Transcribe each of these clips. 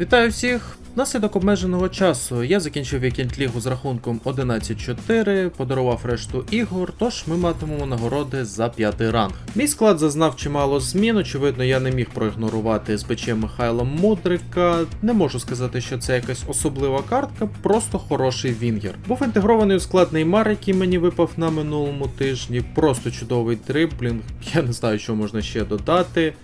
Вітаю всіх! Внаслідок обмеженого часу я закінчив вікенд лігу з рахунком 11-4, подарував решту ігор, тож ми матимемо нагороди за п'ятий ранг. Мій склад зазнав чимало змін, очевидно, я не міг проігнорувати СБЧ Михайла Мудрика. Не можу сказати, що це якась особлива картка, просто хороший вінгер. Був інтегрований у склад Неймар, який мені випав на минулому тижні. Просто чудовий дриблінг. Я не знаю, що можна ще додати.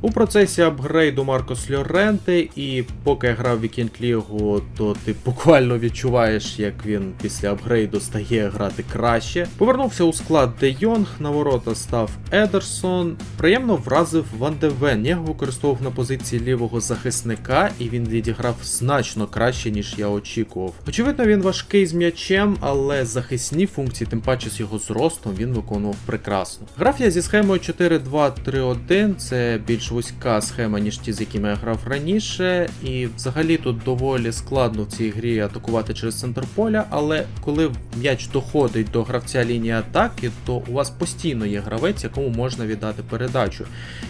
У процесі апгрейду Маркос Льоренте, і поки я грав Вікенд Лігу, то ти буквально відчуваєш, як він після апгрейду стає грати краще. Повернувся у склад Де Йонг, на ворота став Едерсон. Приємно вразив Ван де. Я його використовував на позиції лівого захисника, і він відіграв значно краще, ніж я очікував. Очевидно, він важкий з м'ячем, але захисні функції, тим паче з його зростом, він виконував прекрасно. Грав я зі схемою 4-2-3-1, це більш вузька схема, ніж ті, з якими я грав раніше. І взагалі тут доволі складно в цій грі атакувати через центр поля, але коли м'яч доходить до гравця лінії атаки, то у вас постійно є гравець, якому можна віддати передачу.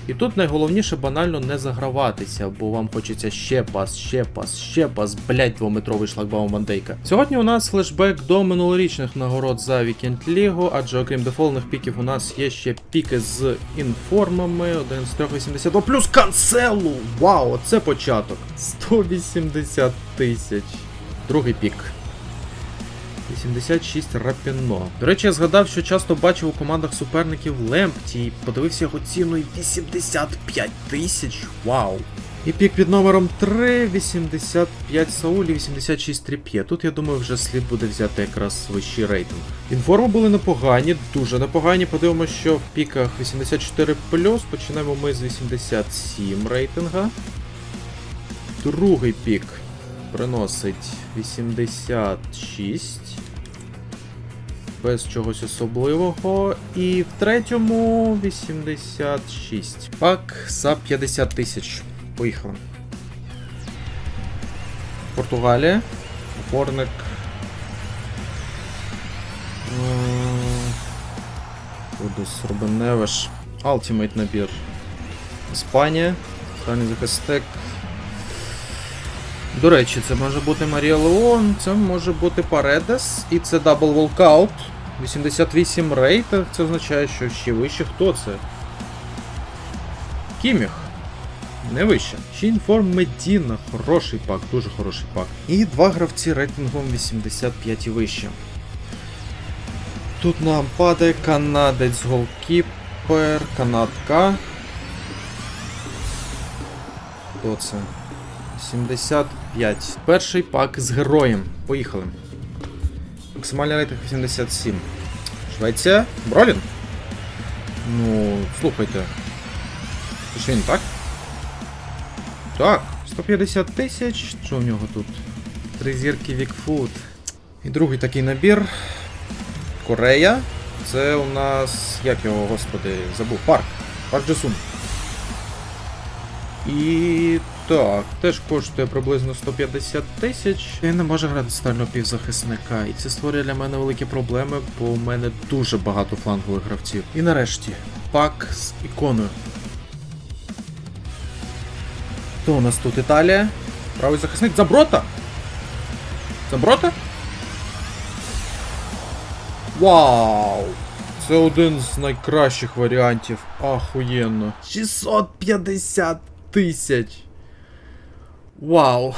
І тут найголовніше банально не заграватися, бо вам хочеться ще пас, ще пас, ще пас, блять, двометровий шлагбаум Вандейка. Сьогодні у нас флешбек до минулорічних нагород за Вікенд Лігу, адже окрім дефолтних піків, у нас є ще піки з інформами, один з 382 плюс канцелу! Вау, це початок. 180 тисяч. Другий пік. 86 рапіно. До речі, я згадав, що часто бачив у командах суперників Лемпті і подивився його ціну 85 тисяч. Вау! І пік під номером 3, 85 Саулі, 86 Тріп'є. Тут я думаю, вже слід буде взяти якраз вищий рейтинг. Інформи були непогані, дуже непогані. Подивимося, що в піках 84 починаємо ми з 87 рейтинга. Другий пік приносить 86. Без чогось особливого. І в третьому 86. Пак за 50 тисяч. Поїхали. Португалія. Опорник. Кудус Робен Невеш. Набір. Іспанія. Крайній захисник. До речі, це може бути Марія Леон, це може бути Паредес, і це дабл волкаут. 88 рейтинг, це означає, що ще вище хто це? Кіміх. Не вище. Ще інформ Медіна, хороший пак, дуже хороший пак. І два гравці рейтингом 85 і вище. Тут нам падає канадець голкіпер, канадка. Хто це? 75. Перший пак з героєм. Поїхали. Максимальний рейтинг 87. Швеція. Бролін? Ну, слухайте. Це ж він, так? Так, 150 тисяч. Що в нього тут? Три зірки Вікфуд. І другий такий набір. Корея. Це у нас. Як його, господи, забув. Парк. Парк Джесун. І так, теж коштує приблизно 150 тисяч. Він не може грати стального півзахисника. І це створює для мене великі проблеми, бо у мене дуже багато флангових гравців. І нарешті, пак з іконою. Хто у нас тут? Італія? Правий захисник Заброта? Заброта? Вау! Це один з найкращих варіантів. Ахуєнно. 650 тисяч. Вау.